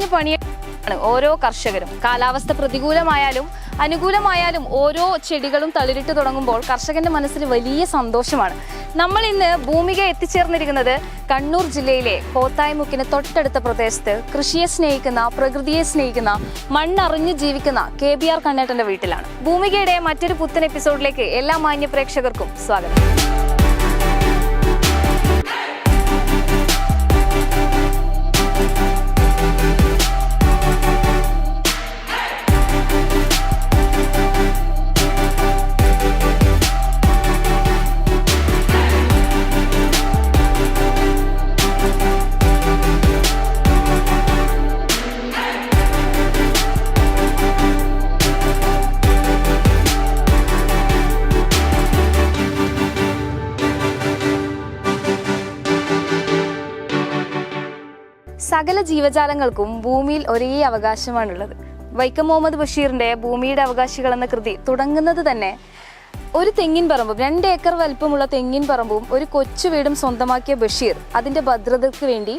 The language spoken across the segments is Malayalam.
മണ്ണറിഞ്ഞ് പണിയ ഓരോ കർഷകരും. കാലാവസ്ഥ പ്രതികൂലമായാലും അനുകൂലമായാലും ഓരോ ചെടികളും തളിരിട്ട് തുടങ്ങുമ്പോൾ കർഷകന്റെ മനസ്സിൽ വലിയ സന്തോഷമാണ്. നമ്മൾ ഇന്ന് ഭൂമിക എത്തിച്ചേർന്നിരിക്കുന്നത് കണ്ണൂർ ജില്ലയിലെ കോത്തായ്മുക്കിന് തൊട്ടടുത്ത പ്രദേശത്ത് കൃഷിയെ സ്നേഹിക്കുന്ന പ്രകൃതിയെ സ്നേഹിക്കുന്ന മണ്ണറിഞ്ഞ് ജീവിക്കുന്ന കെ ബി ആർ കണ്ണേട്ടന്റെ വീട്ടിലാണ്. ഭൂമികയുടെ മറ്റൊരു പുത്തൻ എപ്പിസോഡിലേക്ക് എല്ലാ മാന്യ പ്രേക്ഷകർക്കും സ്വാഗതം. ജീവജാലങ്ങൾക്കും ഭൂമിയിൽ ഒരേ അവകാശമാണുള്ളത്. വൈക്കം മുഹമ്മദ് ബഷീറിന്റെ ഭൂമിയുടെ അവകാശികൾ എന്ന കൃതി തുടങ്ങുന്നത് തന്നെ ഒരു തെങ്ങിൻ പറമ്പും രണ്ട് ഏക്കർ വലിപ്പമുള്ള തെങ്ങിൻ പറമ്പും ഒരു കൊച്ചു വീടും സ്വന്തമാക്കിയ ബഷീർ അതിന്റെ ഭദ്രതയ്ക്ക് വേണ്ടി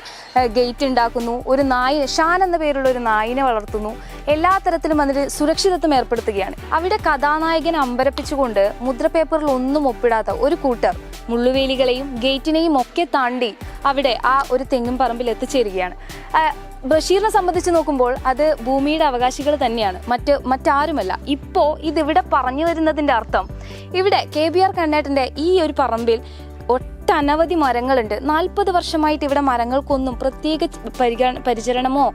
ഗേറ്റ് ഉണ്ടാക്കുന്നു. ഒരു നായ ഷാൻ എന്ന പേരുള്ള ഒരു നായിനെ വളർത്തുന്നു. എല്ലാ തരത്തിലും അതിന് സുരക്ഷിതത്വം ഏർപ്പെടുത്തുകയാണ്. അവിടെ കഥാനായകനെ അമ്പരപ്പിച്ചുകൊണ്ട് മുദ്രപേപ്പറിൽ ഒന്നും ഒപ്പിടാത്ത ഒരു കൂട്ടർ മുള്ളുവേലികളെയും ഗേറ്റിനെയും ഒക്കെ താണ്ടി അവിടെ ആ ഒരു തെങ്ങും പറമ്പിൽ എത്തിച്ചേരുകയാണ്. ബഷീറിനെ സംബന്ധിച്ച് നോക്കുമ്പോൾ അത് ഭൂമിയുടെ അവകാശികൾ തന്നെയാണ്. മറ്റ് മറ്റാരുമല്ല. ഇപ്പോൾ ഇതിവിടെ പറഞ്ഞു വരുന്നതിന്റെ അർത്ഥം ഇവിടെ കെ ബി ആർ കണ്ണേട്ടന്റെ ഈ ഒരു പറമ്പിൽ ഒട്ടനവധി മരങ്ങളുണ്ട്. നാൽപ്പത് വർഷമായിട്ട് ഇവിടെ മരങ്ങൾക്കൊന്നും പ്രത്യേക പരിചരണമോ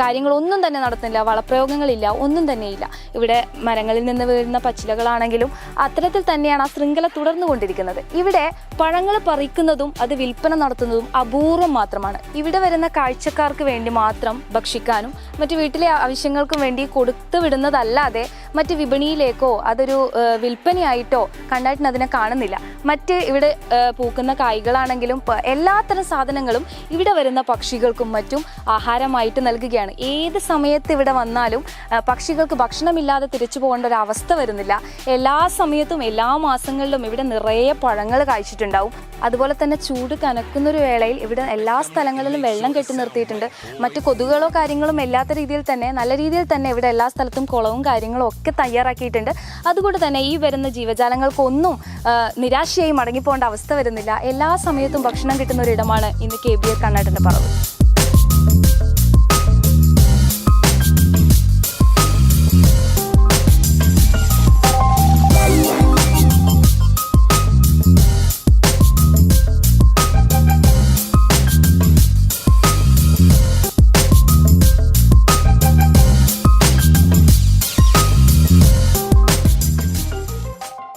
കാര്യങ്ങളൊന്നും തന്നെ നടത്തുന്നില്ല. വളപ്രയോഗങ്ങളില്ല. ഒന്നും തന്നെയില്ല. ഇവിടെ മരങ്ങളിൽ നിന്ന് വീഴുന്ന പച്ചിലകളാണെങ്കിലും അത്തരത്തിൽ തന്നെയാണ് ആ ശൃംഖല തുടർന്നുകൊണ്ടിരിക്കുന്നത്. ഇവിടെ പഴങ്ങൾ പറിക്കുന്നതും അത് വിൽപ്പന നടത്തുന്നതും അപൂർവം മാത്രമാണ്. ഇവിടെ വരുന്ന കാഴ്ചക്കാർക്ക് വേണ്ടി മാത്രം ഭക്ഷിക്കാനും മറ്റു വീട്ടിലെ ആവശ്യങ്ങൾക്കും വേണ്ടി കൊടുത്തു വിടുന്നതല്ലാതെ മറ്റ് വിപണിയിലേക്കോ അതൊരു വിൽപ്പനയായിട്ടോ കണ്ടായിട്ട് അതിനെ കാണുന്നില്ല. മറ്റ് ഇവിടെ പൂക്കുന്ന കായ്കളാണെങ്കിലും എല്ലാത്തരം സാധനങ്ങളും ഇവിടെ വരുന്ന പക്ഷികൾക്കും മറ്റും ആഹാരമായിട്ട് നൽകുകയാണ്. ഏത് സമയത്ത് ഇവിടെ വന്നാലും പക്ഷികൾക്ക് ഭക്ഷണമില്ലാതെ തിരിച്ചു പോകേണ്ട ഒരു അവസ്ഥ വരുന്നില്ല. എല്ലാ സമയത്തും എല്ലാ മാസങ്ങളിലും ഇവിടെ നിറയെ പഴങ്ങൾ കായ്ച്ചിട്ടുണ്ടാവും. അതുപോലെ തന്നെ ചൂട് കനക്കുന്നൊരു വേളയിൽ ഇവിടെ എല്ലാ സ്ഥലങ്ങളിലും വെള്ളം കെട്ടി നിർത്തിയിട്ടുണ്ട്. മറ്റ് കൊതുകുകളോ കാര്യങ്ങളും ഇല്ലാത്ത രീതിയിൽ തന്നെ നല്ല രീതിയിൽ തന്നെ ഇവിടെ എല്ലാ സ്ഥലത്തും കുളവും കാര്യങ്ങളും ഒക്കെ തയ്യാറാക്കിയിട്ടുണ്ട്. അതുകൊണ്ട് തന്നെ ഈ വരുന്ന ജീവജാലങ്ങൾക്കൊന്നും നിരാശയായി മടങ്ങിപ്പോകേണ്ട അവസ്ഥ വരുന്നില്ല. എല്ലാ സമയത്തും ഭക്ഷണം കിട്ടുന്ന ഒരിടമാണ് ഇന്ന് കെ ബി എ കണ്ണാട്ടന്റെ പറവ്.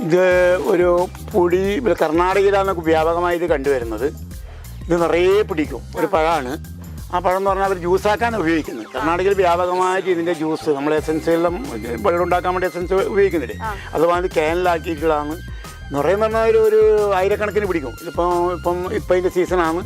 ഇത് ഒരു പൊടി ഇവിടെ കർണാടകയിലാണ് വ്യാപകമായി ഇത് കണ്ടുവരുന്നത്. ഇത് നിറയെ പിടിക്കും. ഒരു പഴമാണ് ആ പഴം എന്ന് പറഞ്ഞാൽ അവർ ജ്യൂസാക്കാൻ ഉപയോഗിക്കുന്നത്. കർണാടകയിൽ വ്യാപകമായിട്ട് ഇതിന്റെ ജ്യൂസ് നമ്മൾ എസൻസുകളിലും വെള്ളം ഉണ്ടാക്കാൻ വേണ്ടി എസൻസ് ഉപയോഗിക്കുന്നില്ലേ? അത് വന്ന് ക്യാനിലാക്കിയിട്ടുള്ളതാണ്. നിറയെ പറഞ്ഞാൽ ഒരു ഒരു ആയിരക്കണക്കിന് പിടിക്കും. ഇപ്പം ഇപ്പം ഇപ്പം ഇതിന്റെ സീസണാണ്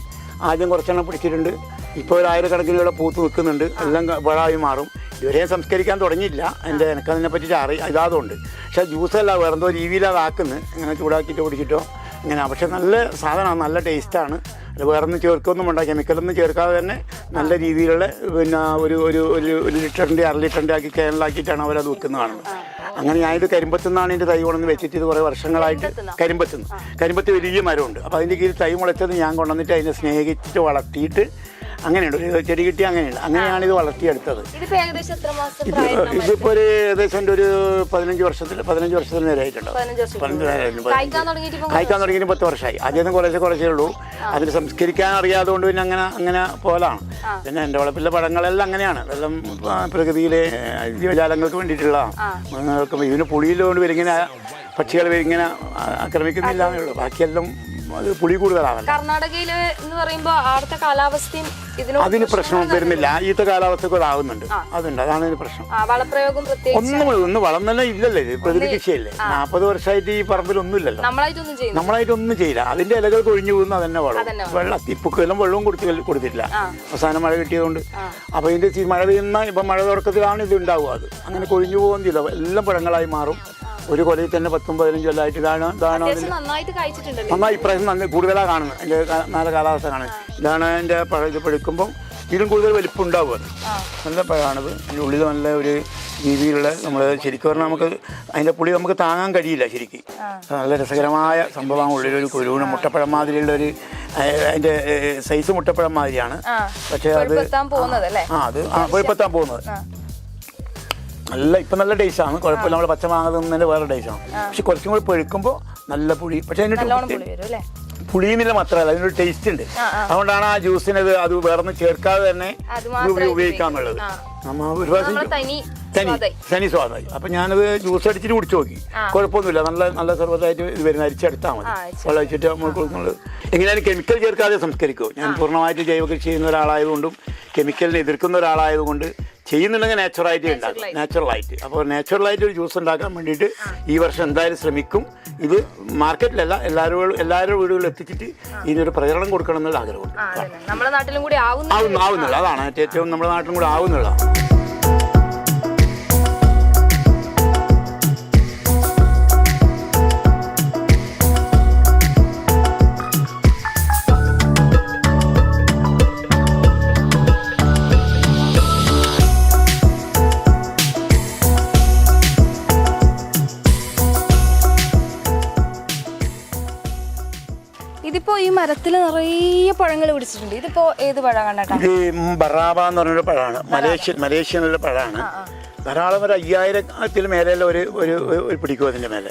ആദ്യം കുറച്ചെണ്ണം പിടിച്ചിട്ടുണ്ട്. ഇപ്പോൾ ഒരു ആയിരക്കണക്കിന് ഇവിടെ പൂത്ത് നിൽക്കുന്നുണ്ട് എല്ലാം പഴമായി മാറും. ഇവരെയും സംസ്കരിക്കാൻ തുടങ്ങിയില്ല എന്റെ എനിക്കതിനെ പറ്റിയിട്ട് അറി ഇതാതുകൊണ്ട് പക്ഷേ ജ്യൂസല്ല വേറെ എന്തോ രീതിയിൽ അതാക്കുന്നത് ഇങ്ങനെ ചൂടാക്കിയിട്ട് കുടിച്ചിട്ടോ ഇങ്ങനെ. പക്ഷെ നല്ല സാധനമാണ്. നല്ല ടേസ്റ്റാണ്. അത് വേറെ ഒന്നും ചേർക്കൊന്നും വേണ്ട. കെമിക്കലൊന്നും ചേർക്കാതെ തന്നെ നല്ല രീതിയിലുള്ള പിന്നെ ഒരു ഒരു ഒരു ഒരു ലിറ്ററിന്റെ അര ലിറ്ററിന്റെ ആക്കി കേരളാക്കിയിട്ടാണ് അവരത് വിൽക്കുന്നത് കാണുന്നത്. അങ്ങനെ ഞാനിത് കരിമ്പത്തു നിന്നാണ് ഇതിന്റെ തൈ കൊണ്ടുവന്ന് വെച്ചിട്ട് ഇത് കുറേ വർഷങ്ങളായിട്ട് കരിമ്പത്തുനിന്ന് കരിമ്പത്ത് വലിയ മരമുണ്ട്. അപ്പോൾ അതിന്റെ കീഴിൽ തൈ മുളച്ചത് ഞാൻ കൊണ്ടുവന്നിട്ട് അതിനെ സ്നേഹിച്ചിട്ട് വളർത്തിയിട്ട് അങ്ങനെയുണ്ട്. ഒരു ചെടി കിട്ടി അങ്ങനെയുണ്ട് അങ്ങനെയാണ് ഇത് വളർത്തിയെടുത്തത്. ഇതിപ്പോ ഏകദേശം എത്ര മാസം ഇത് ഇതിപ്പോൾ ഒരു ഏകദേശം ഒരു പതിനഞ്ച് വർഷത്തിൽ പതിനഞ്ച് വർഷത്തിന് നേരെ ആയിട്ടുണ്ടോ വർഷം പതിനഞ്ച് നേരെ ആയിട്ടുണ്ട്. കായ്ക്കാൻ തുടങ്ങിയിട്ട് തുടങ്ങിയിട്ട് പത്ത് വർഷമായി. ആദ്യം കുറേശ്ശെ കുറച്ചേ ഉള്ളൂ. അതിന് സംസ്കരിക്കാൻ അറിയാതുകൊണ്ട് പിന്നെ അങ്ങനെ അങ്ങനെ പോലാണ്. പിന്നെ എന്റെ വളപ്പിലെ പടങ്ങളെല്ലാം അങ്ങനെയാണ്. എല്ലാം പ്രകൃതിയിലെ ജീവജാലങ്ങൾക്ക് വേണ്ടിയിട്ടുള്ളതാണ് മൃഗങ്ങൾക്ക് ഇതിന് പുളിയിലുകൊണ്ട് ഇവരിങ്ങനെ പക്ഷികൾ ഇങ്ങനെ ആക്രമിക്കുന്നില്ല ബാക്കിയെല്ലാം അത് പുളി കൂടുതലാണ് കർണാടകയിൽ എന്ന് പറയുമ്പോ അവിടുത്തെ കാലാവസ്ഥയും അതിന് പ്രശ്നം വരുന്നില്ല. ഈത്ത കാലാവസ്ഥയൊക്കെ അതാവുന്നുണ്ട് അതുണ്ട്. അതാണ് ഇതിന് പ്രശ്നം. വളപ്രയോഗം ഒന്നും ഒന്ന് വളം തന്നെ ഇല്ലല്ലേ? പ്രകൃതി കൃഷിയല്ലേ? നാൽപ്പത് വർഷമായിട്ട് ഈ പറമ്പിൽ ഒന്നുമില്ലല്ലോ നമ്മളായിട്ടൊന്നും നമ്മളായിട്ട് നമ്മളായിട്ടൊന്നും ചെയ്യില്ല. അതിന്റെ ഇലകൾ കൊഴിഞ്ഞു പോകുന്ന അതന്നെ വളം. വെള്ളം ഇപ്പൊക്കെല്ലാം വെള്ളവും കൊടുത്ത് കൊടുത്തിട്ടില്ല. അവസാനം മഴ കിട്ടിയതുകൊണ്ട്. അപ്പൊ ഇതിന്റെ മഴ പെയ്യുന്ന ഇപ്പൊ മഴ തുടക്കത്തിലാണ് ഇത് ഉണ്ടാവുക. അത് അങ്ങനെ കൊഴിഞ്ഞു പോകുന്നില്ല എല്ലാം പഴങ്ങളായി മാറും. ഒരു കൊലയിൽ തന്നെ പത്തും പതിനഞ്ചും കൊല്ലമായിട്ട് ഇതാണ് ഇതാണ് നന്നായി ഇപ്രാവശ്യം നല്ല കൂടുതലാണ് കാണുന്നത്. എന്റെ നല്ല കാലാവസ്ഥ കാണുന്നത് ഇതാണ് എന്റെ പഴ ഇത് ഇതിലും കൂടുതൽ വലിപ്പം ഉണ്ടാവുക നല്ല പഴമാണത് അതിന്റെ ഉള്ളിൽ നല്ല ഒരു രീതിയിലുള്ള നമ്മൾ ശരിക്കും പറഞ്ഞാൽ നമുക്ക് അതിന്റെ പുളി നമുക്ക് താങ്ങാൻ കഴിയില്ല ശരിക്കും. നല്ല രസകരമായ സംഭവമാണ് ഉള്ളിലൊരു കുരുവിന് മുട്ടപ്പഴം മാതിരിയുള്ള ഒരു അതിന്റെ സൈസ് മുട്ടപ്പഴം മാതിരിയാണ്. പക്ഷേ അത് ആ. അത് ആ കൊഴുപ്പെത്താൻ പോകുന്നത്. നല്ല ഇപ്പം നല്ല ടേസ്റ്റാണ്. കുഴപ്പമില്ല. നമ്മൾ പച്ചമാങ്ങ തിന്നതിന്റെ വേറെ ടേസ്റ്റാണ്. പക്ഷെ കുറച്ചും കൂടി പഴുക്കുമ്പോൾ നല്ല പുളി. പക്ഷേ അതിന്റെ പുളിയുന്നില്ല മാത്രമല്ല അതിനൊരു ടേസ്റ്റ് ഉണ്ട്. അതുകൊണ്ടാണ് ആ ജ്യൂസിനത് അത് വേറൊന്നും ചേർക്കാതെ തന്നെ ഉപയോഗിക്കാന്നുള്ളത്. നമ്മ ഒരു പ്രാവശ്യം തനി തനി സ്വാദായി. അപ്പൊ ഞാനത് ജ്യൂസ് അടിച്ചിട്ട് കുടിച്ചു നോക്കി. കുഴപ്പമൊന്നുമില്ല. നല്ല നല്ല സർവതായിട്ട് ഇത് വരുന്ന അരിച്ചെടുത്താൽ മതി. ആ, അരിച്ചെടുത്താൽ വെള്ളം ഒഴിച്ചിട്ട് നമ്മൾ കൊടുക്കുന്നത്. എങ്ങനെയാലും കെമിക്കൽ ചേർക്കാതെ സംസ്കരിക്കും. ഞാൻ പൂർണമായിട്ട് ജൈവ കൃഷി ചെയ്യുന്ന ഒരാളായതുകൊണ്ടും കെമിക്കലിനെ എതിർക്കുന്ന ഒരാളായതുകൊണ്ട് ചെയ്യുന്നുണ്ടെങ്കിൽ നാച്ചുറലായിട്ട് ഉണ്ടാക്കും. നാച്ചുറൽ നാച്ചുറലായിട്ട് അപ്പോൾ നാച്ചുറലായിട്ട് ഒരു ജ്യൂസ് ഉണ്ടാക്കാൻ വേണ്ടിയിട്ട് ഈ വർഷം എന്തായാലും ശ്രമിക്കും. ഇത് മാർക്കറ്റിലല്ല എല്ലാവരും എല്ലാവരുടെ വീടുകളിൽ എത്തിച്ചിട്ട് ഇതിനൊരു പ്രചരണം കൊടുക്കണം എന്നുള്ള ആഗ്രഹമുണ്ട്. ആവുന്നുള്ളൂ. അതാണ് ഏറ്റവും നമ്മുടെ നാട്ടിലും കൂടി ആവുന്നുള്ള പഴങ്ങൾ പിടിച്ചിട്ടുണ്ട് ഇതിപ്പോ ഏത് പഴമാണ് ഇത് ബറാബ എന്ന് പറഞ്ഞൊരു പഴമാണ് മലേഷ്യൻ മലേഷ്യനുള്ള പഴമാണ് ധാരാളം ഒരു അയ്യായിരത്തിൽ മേലെയുള്ള ഒരു ഒരു ഒരു പിടിക്കും അതിന്റെ മേലെ.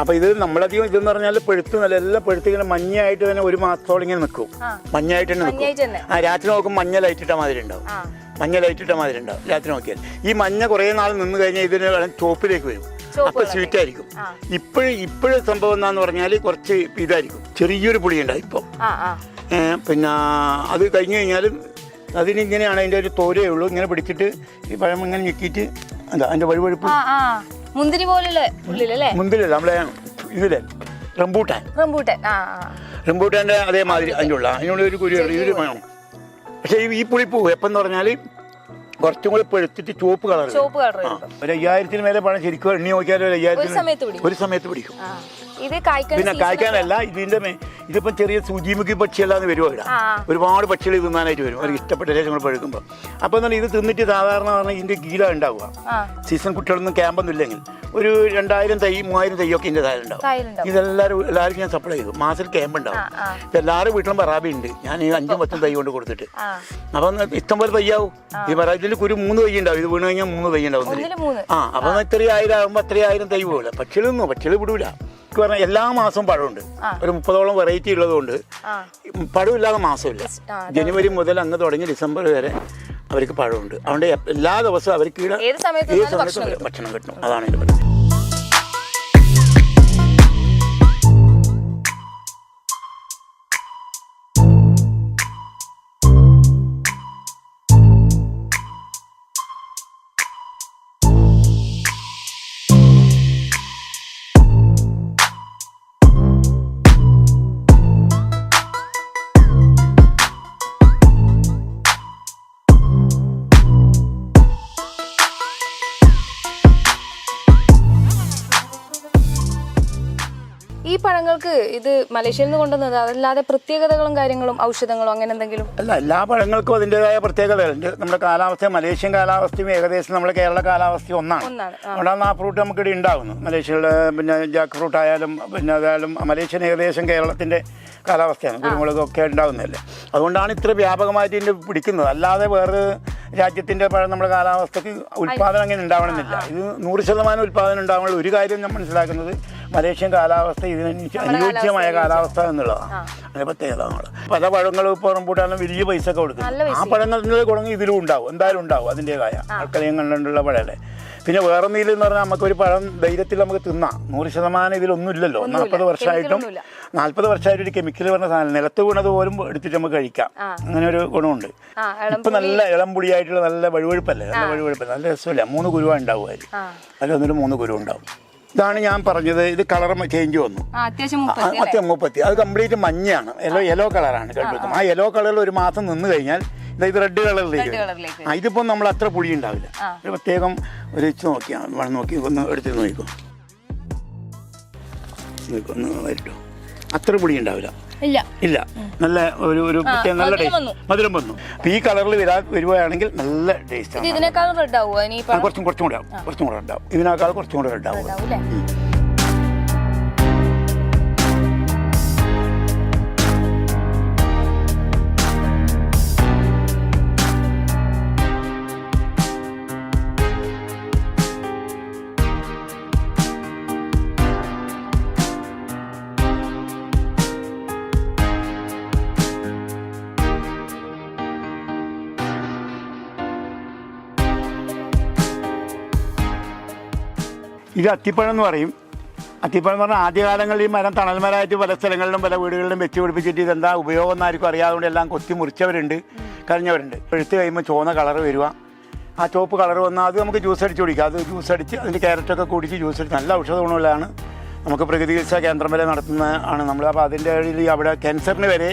അപ്പൊ അപ്പോൾ ഇത് നമ്മളധികം ഇതെന്ന് പറഞ്ഞാൽ പെഴുത്ത് നല്ല എല്ലാം പെഴുത്ത് ഇങ്ങനെ മഞ്ഞയായിട്ട് തന്നെ ഒരു മാസത്തോളം ഇങ്ങനെ നിൽക്കും. മഞ്ഞയായിട്ട് തന്നെ നിൽക്കും ആ രാത്രി നോക്കും മഞ്ഞ ലൈറ്റ് ഇട്ട മാതിരി ഉണ്ടാവും. മഞ്ഞ ലൈറ്റ് ഇട്ട മാതിരി ഉണ്ടാവും. രാത്രി നോക്കിയാൽ. ഈ മഞ്ഞ കുറേ നാൾ നിന്ന് കഴിഞ്ഞാൽ ഇതിന് ചോപ്പിലേക്ക് വരും. അപ്പൊ അപ്പോൾ സ്വീറ്റ് ആയിരിക്കും. ഇപ്പോഴും ഇപ്പോഴും സംഭവം എന്താന്ന് പറഞ്ഞാൽ കുറച്ച് ഇതായിരിക്കും. ചെറിയൊരു പുളി ഉണ്ടാവും ഇപ്പോൾ പിന്നെ അത് കഴിഞ്ഞ് കഴിഞ്ഞാലും അതിനിങ്ങനെയാണ് അതിന്റെ ഒരു തോരേ ഉള്ളൂ. ഇങ്ങനെ പിടിച്ചിട്ട് ഈ പഴം ഇങ്ങനെ ഞെക്കിയിട്ട് എന്താ അതിന്റെ വഴുവഴുപ്പ്? മുന്തിരി പോലുള്ള ഉള്ളിലല്ലേ മുമ്പിലല്ല നമ്മളെ ഇതിലെ റംബൂട്ടാൻ. റംബൂട്ടാൻ. റംബൂട്ടാന്റെ അതേമാതിരി അതിന്റെ ഉള്ള അതിനുള്ള ഒരു കുരു ഇതിൽ വേണം. പക്ഷേ ഈ- ഈ പുളിപ്പൂ എപ്പം എന്ന് പറഞ്ഞാൽ കുറച്ചും കൂടി പെടുത്തിട്ട് ചുവപ്പ് കളർ ചുവപ്പ് കളർ ഒരു അയ്യായിരത്തിന് മേലെ പഴം ശരിക്കും എണ്ണി നോക്കിയാൽ ഒരു ഒരു അയ്യായിരത്തിന് സമയത്ത് പിടിക്കും. ഒരു സമയത്ത് പിടിക്കും. ഇത് പിന്നെ കായ്ക്കാനല്ല ഇതിന്റെ മേ- ഇതിപ്പം ചെറിയ സൂചിമുഖി പക്ഷികളാന്ന് വരുമോ ഇവിടെ. ഒരുപാട് പക്ഷികൾ തിന്നാനായിട്ട് വരും. അവർക്ക് ഇഷ്ടപ്പെട്ട രേഖകൾ പഴുക്കുമ്പോൾ അപ്പോൾ എന്നാൽ ഇത് തിന്നിട്ട് സാധാരണ പറഞ്ഞാൽ ഇതിന്റെ ഗീല ഉണ്ടാവുക. സീസൺ കുട്ടികളൊന്നും ക്യാമ്പൊന്നും ഇല്ലെങ്കിൽ. ഒരു രണ്ടായിരം തൈ മൂവായിരം തൈയൊക്കെ ഇതിന്റെ താഴെ ഉണ്ടാവും ഇതെല്ലാവരും എല്ലാവർക്കും ഞാൻ സപ്ലൈ ചെയ്തു. മാസിൽ ക്യാമ്പ് ഉണ്ടാവും. എല്ലാവരും വീട്ടിലും പറാബി ഉണ്ട്. ഞാൻ ഈ അഞ്ചും പത്തും തൈ കൊണ്ട് കൊടുത്തിട്ട്. അപ്പൊ ഇഷ്ടംപോലെ ഇഷ്ടം പോലെ തയ്യാവും ഈ പറാബിയിൽ ഒരു മൂന്ന് തൈ ഉണ്ടാവും. ഇത് വീണ് കഴിഞ്ഞാൽ മൂന്ന് തൈ ഉണ്ടാവും ആ അപ്പൊ ഇത്രയായിരം ആയിരം ആകുമ്പോൾ അത്രയും തൈ പോകില്ല പക്ഷികളൊന്നും പക്ഷികൾ വിടൂല. എനിക്ക് പറഞ്ഞാൽ എല്ലാ മാസവും പഴമുണ്ട്. ഒരു മുപ്പതോളം വെറൈറ്റി ഉള്ളതുകൊണ്ട്. പഴം പഴമില്ലാതെ മാസമില്ല. ജനുവരി മുതൽ അങ്ങ് തുടങ്ങി ഡിസംബർ വരെ അവർക്ക് പഴമുണ്ട്. അതുകൊണ്ട് എല്ലാ ദിവസവും അവർക്ക് ഏത് സമയത്ത് ഭക്ഷണം കിട്ടും. അതാണ് എന്റെ പദ്ധതി പഴങ്ങൾക്ക് ഇത് മലേഷ്യയിൽ നിന്ന് കൊണ്ടുവന്നത് അതല്ലാതെ പ്രത്യേകതകളും കാര്യങ്ങളും ഔഷധങ്ങളും അങ്ങനെ എന്തെങ്കിലും? അല്ല എല്ലാ പഴങ്ങൾക്കും അതിന്റെതായ പ്രത്യേകതകളുണ്ട് നമ്മുടെ കാലാവസ്ഥ മലേഷ്യൻ കാലാവസ്ഥയും ഏകദേശം നമ്മുടെ കേരള കാലാവസ്ഥയും ഒന്നാണ്. ഒന്നാണ് ആ. അതുകൊണ്ടാണ് ആ ഫ്രൂട്ട് നമുക്കിവിടെ ഉണ്ടാകുന്നു മലേഷ്യയുടെ പിന്നെ ജാക്ക് ഫ്രൂട്ട് ആയാലും പിന്നെ അതായാലും മലേഷ്യൻ ഏകദേശം കേരളത്തിന്റെ കാലാവസ്ഥയാണ്. കുരുമുളകൊക്കെ ഉണ്ടാകുന്നതല്ലേ അതുകൊണ്ടാണ് ഇത്ര വ്യാപകമായിട്ട് ഇതിന്റെ പിടിക്കുന്നത്. അല്ലാതെ വേറെ രാജ്യത്തിന്റെ പഴം നമ്മുടെ കാലാവസ്ഥയ്ക്ക് ഉൽപ്പാദനം അങ്ങനെ ഉണ്ടാവണമെന്നില്ല. ഇത് നൂറ് ശതമാനം ഉൽപ്പാദനം ഉണ്ടാവാനുള്ള ഒരു കാര്യം ഞാൻ മനസ്സിലാക്കുന്നത് മലേഷ്യൻ കാലാവസ്ഥ ഇതിന് അനുയോജ്യമായ കാലാവസ്ഥ എന്നുള്ളതാണ് അതിന്റെ പ്രത്യേകത ആണ്. പല പഴങ്ങളും ഇപ്പോൾ റംബൂട്ടാനും വലിയ പൈസ ഒക്കെ കൊടുക്കും ആ പഴങ്ങളുടെ ഗുണം ഇതിലും ഉണ്ടാവും. എന്തായാലും ഉണ്ടാവും അതിന്റെതായ. ആൾക്കാരെയും കണ്ടുള്ള പഴമല്ലേ പിന്നെ വേറെ നീല എന്ന് പറഞ്ഞാൽ നമുക്ക് ഒരു പഴം ധൈര്യത്തിൽ നമുക്ക് തിന്നാം. നൂറ് ശതമാനം ഇതിലൊന്നും ഇല്ലല്ലോ. നാൽപ്പത് വർഷമായിട്ടും. നാൽപ്പത് വർഷമായിട്ട് ഒരു കെമിക്കൽ പറഞ്ഞ സാധനം നിലത്ത് വീണത് പോലും എടുത്തിട്ട് നമുക്ക് കഴിക്കാം. അങ്ങനെ ഒരു ഗുണമുണ്ട്. ഇപ്പൊ നല്ല ഇളം പുളിയായിട്ടുള്ള നല്ല വഴുവഴുപ്പല്ലേ? നല്ല വഴുവഴുപ്പല്ലേ നല്ല രസമില്ല. മൂന്ന് കുരുവ ഉണ്ടാവും അതിൽ ആ മൂന്ന് ഗുരുവുണ്ടാവും ഉണ്ടാവും. ഇതാണ് ഞാൻ പറഞ്ഞത്. ഇത് കളർ ചേഞ്ച് വന്നു. അത്യാവശ്യം മുപ്പത്തി അത് കംപ്ലീറ്റ് മഞ്ഞയാണ്. യെല്ലോ യെല്ലോ കളറാണ് കണ്ടുവെക്കും ആ യെല്ലോ കളറിൽ ഒരു മാസം നിന്ന് കഴിഞ്ഞാൽ ഇത് റെഡ് കളറിലേക്ക് ആ ഇതിപ്പോൾ നമ്മൾ അത്ര പുളി ഉണ്ടാവില്ല. ഒരു പ്രത്യേകം ഒരു ഇച്ച് നോക്കിയാൽ വേണം നോക്കി ഒന്ന് എടുത്ത് നോക്കിക്കോ. നോക്കൂ, ഒന്ന് വരട്ടോ. അത്ര പുളി ഉണ്ടാവില്ല. ഇല്ല. ഇല്ല. നല്ല ഒരു ഒരു പ്രത്യേക നല്ല ടേസ്റ്റ് മധുരം വന്നു. അപ്പൊ ഈ കളറിൽ വരാ വരുവാണെങ്കിൽ നല്ല ടേസ്റ്റ് ഇതിനേക്കാൾ ആണ്. ഇതിനേക്കാളും റെഡ് ആവുമോ ഇനി കുറച്ചും കുറച്ചും കൂടെ ആവും. കുറച്ചും കൂടെ ഉണ്ടാവും ഇതിനേക്കാൾ കുറച്ചും കൂടെ ഉണ്ടാവും ഉണ്ടാവൂല്ലേ ഇത് അത്തിപ്പഴം എന്ന് പറയും. അത്തിപ്പഴം എന്ന് പറഞ്ഞാൽ ആദ്യകാലങ്ങളിൽ ഈ മരം തണൽമരമായിട്ട് പല സ്ഥലങ്ങളിലും പല വീടുകളിലും വെച്ച് പിടിപ്പിച്ചിട്ട് ഇതെന്താ ഉപയോഗം എന്ന് ആർക്കും അറിയാതുകൊണ്ട് എല്ലാം കൊത്തി മുറിച്ചവരുണ്ട് കഴിഞ്ഞവരുണ്ട് എഴുത്ത് കഴിയുമ്പോൾ ചുവന്ന കളർ വരിക ആ ചുവപ്പ് കളർ വന്നാൽ അത് നമുക്ക് ജ്യൂസ് അടിച്ച് കുടിക്കാം. അത് ജ്യൂസ് അടിച്ച് അതിന്റെ ക്യാരറ്റൊക്കെ കുടിച്ച് ജ്യൂസ് അടിച്ച് നല്ല ഔഷധ ഗുണമുള്ളതാണ്. നമുക്ക് പ്രകൃതി ചികിത്സാ കേന്ദ്രം വരെ നടത്തുന്ന ആണ് നമ്മൾ അപ്പോൾ അതിന്റെ അവിടെ ക്യാൻസറിന് വരെ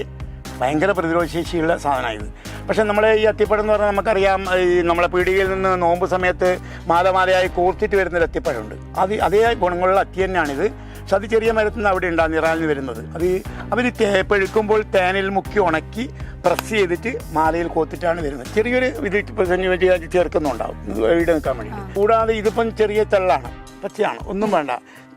ഭയങ്കര പ്രതിരോധശേഷിയുള്ള ഇത് പക്ഷേ നമ്മൾ ഈ അത്തിപ്പഴം എന്ന് പറഞ്ഞാൽ നമുക്കറിയാം ഈ നമ്മളെ പീടികയിൽ നിന്ന് നോമ്പ് സമയത്ത് മാലമാലയായി കോർത്തിട്ട് വരുന്നൊരു അത്തിപ്പഴമുണ്ട്. അത് അതേ ഗുണങ്ങളുള്ള അത്തി തന്നെയാണിത്. പക്ഷെ അത് ചെറിയ മരത്തിൽ നിന്ന് അവിടെ ഉണ്ടാകും നിറാലിന് വരുന്നത്. അത് അവർ പഴുക്കുമ്പോൾ തേനിൽ മുക്കി ഉണക്കി പ്രസ് ചെയ്തിട്ട് മാലയിൽ കോത്തിട്ടാണ് വരുന്നത്. ചെറിയൊരു ഇത് അത് ചേർക്കുന്നുണ്ടാവും. ഇവിടെ നിൽക്കാൻ വേണ്ടി കൂടാതെ ഇതിപ്പം ചെറിയ തള്ളാണ് പച്ചയാണ് ഒന്നും വേണ്ട.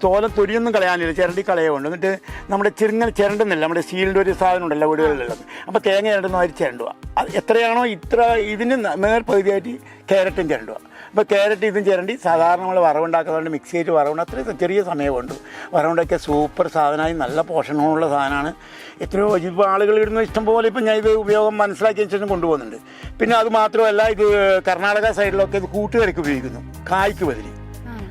തോല തൊരിയൊന്നും കളയാനില്ല ചിരണ്ടി കളയുണ്ട് എന്നിട്ട് നമ്മുടെ ചെറുങ്ങനെ ചിരണ്ടുന്നില്ല നമ്മുടെ സ്റ്റീലിന്റെ ഒരു സാധനം ഉണ്ടല്ലോ വീടുകളിലുള്ളത്. അപ്പോൾ തേങ്ങ ചിരണ്ടുന്ന അവർ ചിരണ്ടുക. അത് എത്രയാണോ ഇത്ര ഇതിന് മേൽ പകുതിയായിട്ട് ക്യാരറ്റും ചിരണ്ടുക. അപ്പോൾ ക്യാരറ്റ് ഇതും ചേരണ്ടി. സാധാരണ നമ്മൾ വറവുണ്ടാക്കുന്നതുകൊണ്ട് മിക്സ് ചെയ്തിട്ട് വറവുണ്ട്. അത്രയും ചെറിയ സമയമുണ്ട്. വറവുണ്ടാക്കിയ സൂപ്പർ സാധനമായി നല്ല പോഷണമുള്ള സാധനമാണ്. എത്രയോ ഇപ്പോൾ ആളുകൾ ഇടുന്ന ഇഷ്ടംപോലെ ഇപ്പം ഞാൻ ഇത് ഉപയോഗം മനസ്സിലാക്കിയതിന് ശേഷം കൊണ്ടുപോകുന്നുണ്ട്. പിന്നെ അത് മാത്രമല്ല ഇത് കർണാടക സൈഡിലൊക്കെ ഇത് കൂട്ടുകറിക്ക് ഉപയോഗിക്കുന്നു. കായ്ക്ക് പതിരി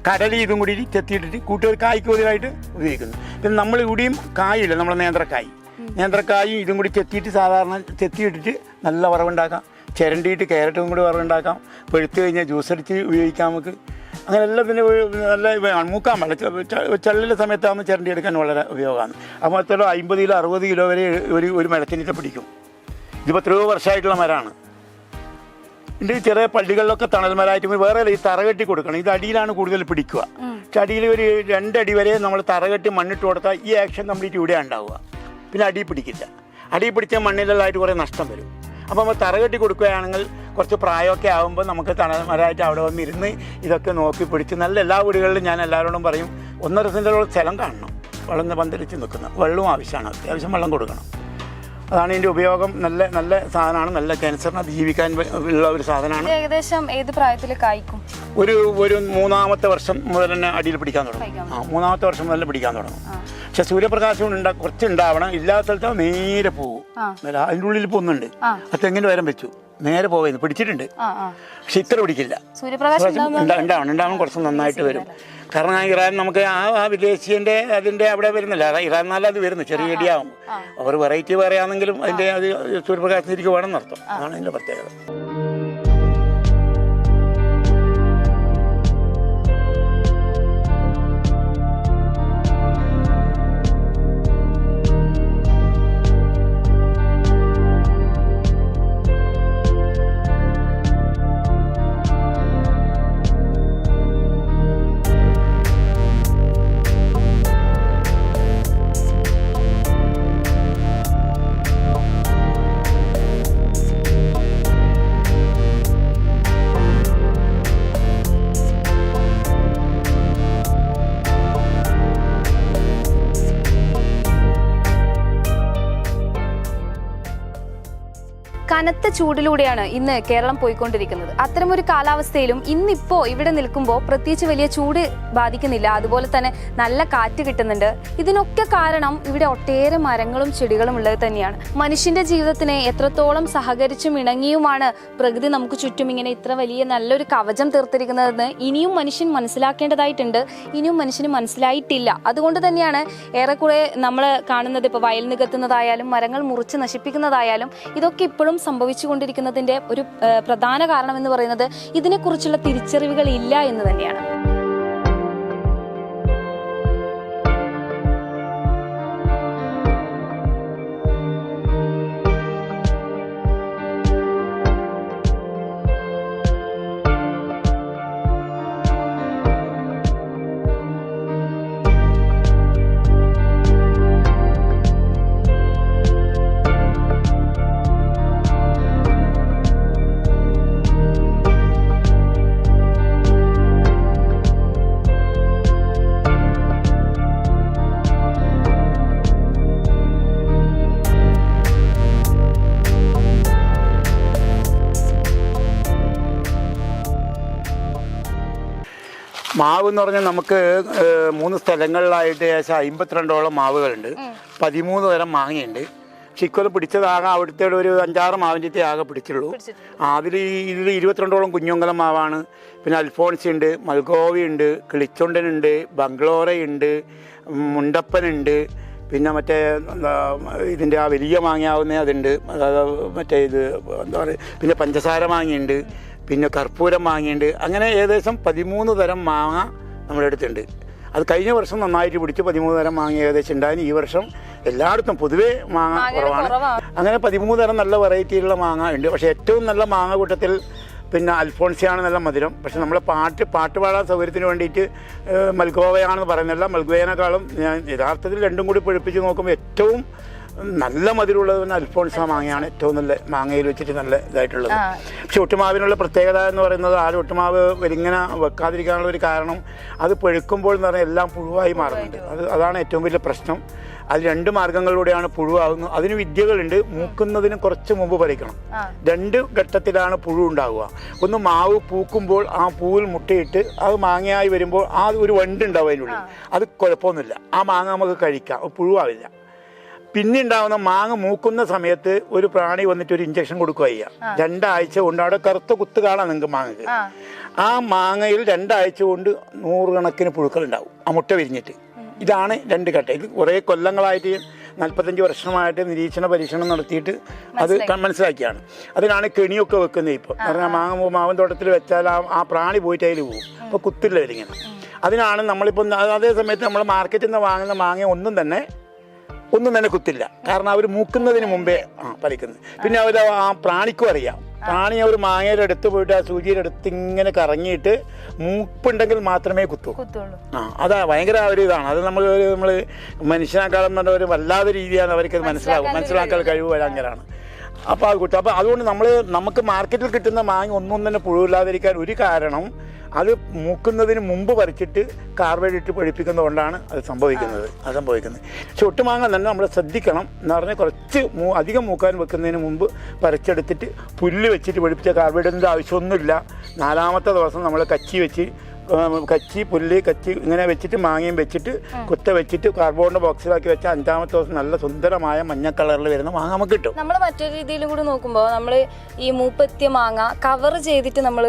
കടലി ഇതും കൂടി ചെത്തിയിട്ടിട്ട് കൂട്ടുകാർ കായ്ക്ക് പതിരായിട്ട് ഉപയോഗിക്കുന്നു. പിന്നെ നമ്മൾ ഇവിടെയും കായില്ല നമ്മളെ നേന്ത്രക്കായ്. നേന്ത്രക്കായും ഇതും കൂടി ചെത്തിയിട്ട് സാധാരണ ചെത്തിയിട്ടിട്ട് നല്ല വറവുണ്ടാക്കാം. ചിരണ്ടിയിട്ട് ക്യാരറ്റും കൂടി വറവുണ്ടാക്കാം. പെഴുത്ത് കഴിഞ്ഞാൽ ജ്യൂസ് അടിച്ച് ഉപയോഗിക്കാം നമുക്ക്. അങ്ങനെ എല്ലാം പിന്നെ ഒരു നല്ല അൺമുക്കാൻ മൂക്കാൻ പാടില്ല ചള്ളിലെ സമയത്താകുമ്പോൾ ചിരണ്ടി എടുക്കാൻ വളരെ ഉപയോഗമാണ്. അപ്പോൾ അത്രയോ അമ്പത് കിലോ അറുപത് കിലോ വരെ ഒരു ഒരു മരത്തിനിട്ട് പിടിക്കും. ഇതിപ്പോൾ എത്രയോ വർഷമായിട്ടുള്ള മരമാണ്. ഇതിന്റെ ചെറിയ പള്ളികളിലൊക്കെ തണൽ മരമായിട്ട് വേറെ ഈ തറകെട്ടി കൊടുക്കണം. ഇത് അടിയിലാണ് കൂടുതൽ പിടിക്കുക. പക്ഷെ അടിയിൽ ഒരു രണ്ടടി വരെ നമ്മൾ തറകെട്ടി മണ്ണിട്ട് കൊടുത്താൽ ഈ ആക്ഷൻ കംപ്ലീറ്റ് ഇവിടെ ഉണ്ടാവുക. പിന്നെ അടി പിടിക്കില്ല. അടി പിടിച്ച മണ്ണിലെല്ലാമായിട്ട് കുറേ നഷ്ടം വരും. അപ്പോൾ നമ്മൾ തറകെട്ടി കൊടുക്കുകയാണെങ്കിൽ കുറച്ച് പ്രായമൊക്കെ ആകുമ്പോൾ നമുക്ക് തണമരായിട്ട് അവിടെ അവിടെ വന്നിരുന്ന് ഇതൊക്കെ നോക്കി പിടിച്ച് നല്ല എല്ലാ വീടുകളിലും ഞാൻ എല്ലാവരോടും പറയും ഒന്നര സെന്റോളം സ്ഥലം കാണണം. വെള്ളം പന്തലിച്ച് നിൽക്കുന്ന വെള്ളവും ആവശ്യമാണ്. അത്യാവശ്യം വെള്ളം കൊടുക്കണം. അതാണ് ഇതിന്റെ ഉപയോഗം. നല്ല നല്ല സാധനമാണ്. നല്ല ക്യാൻസറിനെ ജീവിക്കാൻ ഉള്ള ഒരു സാധനമാണ്. ഏകദേശം ഏത് പ്രായത്തിൽ കായ്ക്കും? ഒരു ഒരു മൂന്നാമത്തെ വർഷം മുതൽ തന്നെ അടിയിൽ പിടിക്കാൻ തുടങ്ങും. ആ മൂന്നാമത്തെ വർഷം മുതൽ പിടിക്കാൻ തുടങ്ങും. പക്ഷെ സൂര്യപ്രകാശം ഉണ്ടാ കുറച്ച് ഉണ്ടാവണം ഇല്ലാത്ത സ്ഥലത്ത് നേരെ പോകും. അതിന്റെ ഉള്ളിൽ പോകുന്നുണ്ട്. അത് ആ. തെങ്ങിന്റെ വരം വെച്ചു. നേരെ പോവുന്നു. പിടിച്ചിട്ടുണ്ട്. പക്ഷെ ഇത്ര പിടിക്കില്ല. ഉണ്ടാവണം. ഉണ്ടാവണം കുറച്ച് നന്നായിട്ട് വരും. കാരണം ആ ഇറാൻ നമുക്ക് ആ ആ വിദേശീയന്റെ അതിന്റെ അവിടെ വരുന്നില്ല. ഇറാൻ എന്നാലും അത് വരുന്നു. ചെറിയ ഇടിയാവും അവർ വെറൈറ്റി പറയാണെങ്കിലും അതിന്റെ അത് സൂര്യപ്രകാശത്തിലേക്ക് വേണം നടത്തും അതാണ് അതിന്റെ പ്രത്യേകത. ചൂടിലൂടെയാണ് ഇന്ന് കേരളം പോയിക്കൊണ്ടിരിക്കുന്നത്. അത്തരമൊരു കാലാവസ്ഥയിലും ഇന്നിപ്പോ ഇവിടെ നിൽക്കുമ്പോൾ പ്രത്യേകിച്ച് വലിയ ചൂട് ബാധിക്കുന്നില്ല. അതുപോലെ തന്നെ നല്ല കാറ്റ് കിട്ടുന്നുണ്ട്. ഇതിനൊക്കെ കാരണം ഇവിടെ ഒട്ടേറെ മരങ്ങളും ചെടികളും ഉള്ളത് തന്നെയാണ്. മനുഷ്യന്റെ ജീവിതത്തിന് എത്രത്തോളം സഹകരിച്ചും ഇണങ്ങിയുമാണ് പ്രകൃതി നമുക്ക് ചുറ്റും ഇങ്ങനെ ഇത്ര വലിയ നല്ലൊരു കവചം തീർത്തിരിക്കുന്നതെന്ന് ഇനിയും മനുഷ്യൻ മനസ്സിലാക്കേണ്ടതായിട്ടുണ്ട്. ഇനിയും മനുഷ്യന് മനസ്സിലായിട്ടില്ല. അതുകൊണ്ട് തന്നെയാണ് ഏറെക്കുറെ നമ്മൾ കാണുന്നത് ഇപ്പോൾ വയൽ നികത്തുന്നതായാലും മരങ്ങൾ മുറിച്ച് നശിപ്പിക്കുന്നതായാലും ഇതൊക്കെ ഇപ്പോഴും സംഭവിച്ചുകൊണ്ടിരിക്കുന്നതിന്റെ ഒരു പ്രധാന കാരണം എന്ന് പറയുന്നത് ഇതിനെക്കുറിച്ചുള്ള തിരിച്ചറിവുകൾ ഇല്ല എന്ന് തന്നെയാണ്. മാവ് എന്ന് പറഞ്ഞാൽ നമുക്ക് മൂന്ന് സ്ഥലങ്ങളിലായിട്ട് ഏകദേശം അമ്പത്തിരണ്ടോളം മാവുകളുണ്ട്. പതിമൂന്ന് തരം മാങ്ങയുണ്ട്. ഇക്കൊല്ലം പിടിച്ചതാകെ അവിടുത്തെ ഒരു അഞ്ചാറ് മാവിന്റെ ആകെ പിടിച്ചുള്ളൂ. അതിൽ ഇതിൽ ഇരുപത്തിരണ്ടോളം കുഞ്ഞുങ്കലം മാവാണ്. പിന്നെ അൽഫോൺസി ഉണ്ട് മൽഗോവി ഉണ്ട് കിളിച്ചുണ്ടനുണ്ട് ബംഗ്ലോറയുണ്ട് മുണ്ടപ്പനുണ്ട് പിന്നെ മറ്റേ ഇതിന്റെ ആ വലിയ മാങ്ങയാവുന്ന അതുണ്ട്. അതായത് മറ്റേ ഇത് എന്താ പറയുക പിന്നെ പഞ്ചസാര മാങ്ങയുണ്ട്. പിന്നെ കർപ്പൂരം മാങ്ങയുണ്ട് അങ്ങനെ ഏകദേശം പതിമൂന്ന് തരം മാങ്ങ നമ്മുടെ അടുത്തുണ്ട്. അത് കഴിഞ്ഞ വർഷം നന്നായിട്ട് പിടിച്ച് പതിമൂന്ന് തരം മാങ്ങ ഏകദേശം ഉണ്ടായിരുന്നു ഈ വർഷം എല്ലായിടത്തും പൊതുവേ മാങ്ങ കുറവാണ്. അങ്ങനെ പതിമൂന്ന് തരം നല്ല വെറൈറ്റിയിലുള്ള മാങ്ങ ഉണ്ട് പക്ഷേ ഏറ്റവും നല്ല മാങ്ങ കൂട്ടത്തിൽ പിന്നെ അൽഫോൺസിയാണ് നല്ല മധുരം. പക്ഷെ നമ്മൾ പാട്ട് പാട്ട് പാടാൻ സൗകര്യത്തിന് വേണ്ടിയിട്ട് മൽഗോവയാണെന്ന് പറയുന്നില്ല മൽഗോവയേക്കാളും ഞാൻ യഥാർത്ഥത്തിൽ രണ്ടും കൂടി പൊഴിപ്പിച്ച് നോക്കുമ്പോൾ ഏറ്റവും നല്ല മധുരമുള്ളത് അൽഫോൺസ മാങ്ങയാണ് ഏറ്റവും നല്ല മാങ്ങയിൽ വെച്ചിട്ട് നല്ല ഇതായിട്ടുള്ളത്. പക്ഷെ ഒട്ടുമാവിനുള്ള പ്രത്യേകത എന്ന് പറയുന്നത് ആ ഒട്ടുമാവ് ഇങ്ങനെ വെക്കാതിരിക്കാനുള്ള ഒരു കാരണം അത് പഴുക്കുമ്പോൾ എന്ന് പറഞ്ഞാൽ എല്ലാം പുഴുവായി മാറുന്നുണ്ട്. അത് അതാണ് ഏറ്റവും വലിയ പ്രശ്നം. അത് രണ്ട് മാർഗങ്ങളിലൂടെയാണ് പുഴുവാകുന്നത്. അതിന് വിദ്യകളുണ്ട്. മൂക്കുന്നതിന് കുറച്ച് മുമ്പ് പറിക്കണം. രണ്ട് ഘട്ടത്തിലാണ് പുഴു ഉണ്ടാവുക. ഒന്ന് മാവ് പൂക്കുമ്പോൾ ആ പൂവിൽ മുട്ടയിട്ട് അത് മാങ്ങയായി വരുമ്പോൾ ആ ഒരു വണ്ട് ഉണ്ടാവും അതിനുള്ളിൽ. അത് കുഴപ്പമൊന്നുമില്ല. ആ മാങ്ങ നമുക്ക് കഴിക്കാം. പുഴുവാവില്ല. പിന്നെ ഉണ്ടാവുന്ന മാങ്ങ മൂക്കുന്ന സമയത്ത് ഒരു പ്രാണി വന്നിട്ട് ഒരു ഇഞ്ചക്ഷൻ കൊടുക്കുക ചെയ്യുക രണ്ടാഴ്ച കൊണ്ട് അവിടെ കറുത്ത കുത്ത് കാണാം നിങ്ങൾക്ക് മാങ്ങക്ക്. ആ. മാങ്ങയിൽ രണ്ടാഴ്ച കൊണ്ട് നൂറുകണക്കിന് പുഴുക്കൾ ഉണ്ടാവും ആ മുട്ട വിരിഞ്ഞിട്ട്. ഇതാണ് രണ്ട് ഘട്ടം. ഇത് കുറേ കൊല്ലങ്ങളായിട്ട് നാൽപ്പത്തഞ്ച് വർഷമായിട്ട് നിരീക്ഷണ പരീക്ഷണം നടത്തിയിട്ട് അത് മനസ്സിലാക്കിയാണ്. അതിനാണ് കെണിയൊക്കെ വെക്കുന്നത് ഇപ്പോൾ പറഞ്ഞാൽ മാങ്ങ മാവൻ തോട്ടത്തിൽ വെച്ചാൽ ആ ആ പ്രാണി പോയിട്ട് അതിൽ പോകും അപ്പോൾ കുത്തില്ല വരിങ്ങനെ അതിനാണ് നമ്മളിപ്പോൾ അതേ സമയത്ത് നമ്മൾ മാർക്കറ്റിൽ നിന്ന് വാങ്ങുന്ന മാങ്ങ ഒന്നും തന്നെ ഒന്നും തന്നെ കുത്തില്ല. കാരണം അവർ മൂക്കുന്നതിന് മുമ്പേ ആ പലിക്കുന്നത് പിന്നെ അവർ ആ പ്രാണിക്കും അറിയാം. പ്രാണി അവർ മാങ്ങയുടെ അടുത്ത് പോയിട്ട് ആ സൂചിയുടെ അടുത്ത് ഇങ്ങനെ കറങ്ങിയിട്ട് മൂപ്പുണ്ടെങ്കിൽ മാത്രമേ കുത്തൂ ആ അതാ ഭയങ്കര ഒരു ഇതാണ്. അത് നമ്മൾ നമ്മൾ മനുഷ്യനേക്കാളും പറഞ്ഞ ഒരു വല്ലാത്ത രീതിയാണ് അവർക്ക് മനസ്സിലാവും. മനസ്സിലാക്കാൻ കഴിവ്. ഭയങ്കരമാണ് അപ്പോൾ അത് കിട്ടും. അപ്പോൾ അതുകൊണ്ട് നമ്മൾ നമുക്ക് മാർക്കറ്റിൽ കിട്ടുന്ന മാങ്ങ ഒന്നും തന്നെ പുഴുവില്ലാതിരിക്കാൻ ഒരു കാരണം അത് മൂക്കുന്നതിന് മുമ്പ് പറിച്ചിട്ട് കാർബൈഡ് ഇട്ട് പഴിപ്പിക്കുന്നതുകൊണ്ടാണ് അത് സംഭവിക്കുന്നത്. അത് സംഭവിക്കുന്നത്. പക്ഷെ ഒട്ടുമാങ്ങ തന്നെ നമ്മൾ ശ്രദ്ധിക്കണം എന്ന് പറഞ്ഞാൽ കുറച്ച് അധികം മൂക്കാൻ വെക്കുന്നതിന് മുമ്പ് പറിച്ചെടുത്തിട്ട് പുല്ല് വെച്ചിട്ട് പഴിപ്പിച്ച കാർബൈഡിന്റെ ആവശ്യമൊന്നുമില്ല. നാലാമത്തെ ദിവസം നമ്മൾ കച്ചി വെച്ച് കച്ചി പുല്ല് കച്ചി ഇങ്ങനെ വെച്ചിട്ട് മാങ്ങയും വെച്ചിട്ട് കുത്ത വെച്ചിട്ട് കാർബോണിന്റെ ബോക്സിലാക്കി വെച്ച അഞ്ചാമത്തെ ദിവസം നല്ല സുന്ദരമായ മഞ്ഞ കളറിൽ വരുന്ന മാങ്ങ നമുക്ക് കിട്ടും. നമ്മൾ മറ്റൊരു രീതിയിലും കൂടി നോക്കുമ്പോൾ നമ്മൾ ഈ മൂപ്പത്തിയ മാങ്ങ കവർ ചെയ്തിട്ട് നമ്മൾ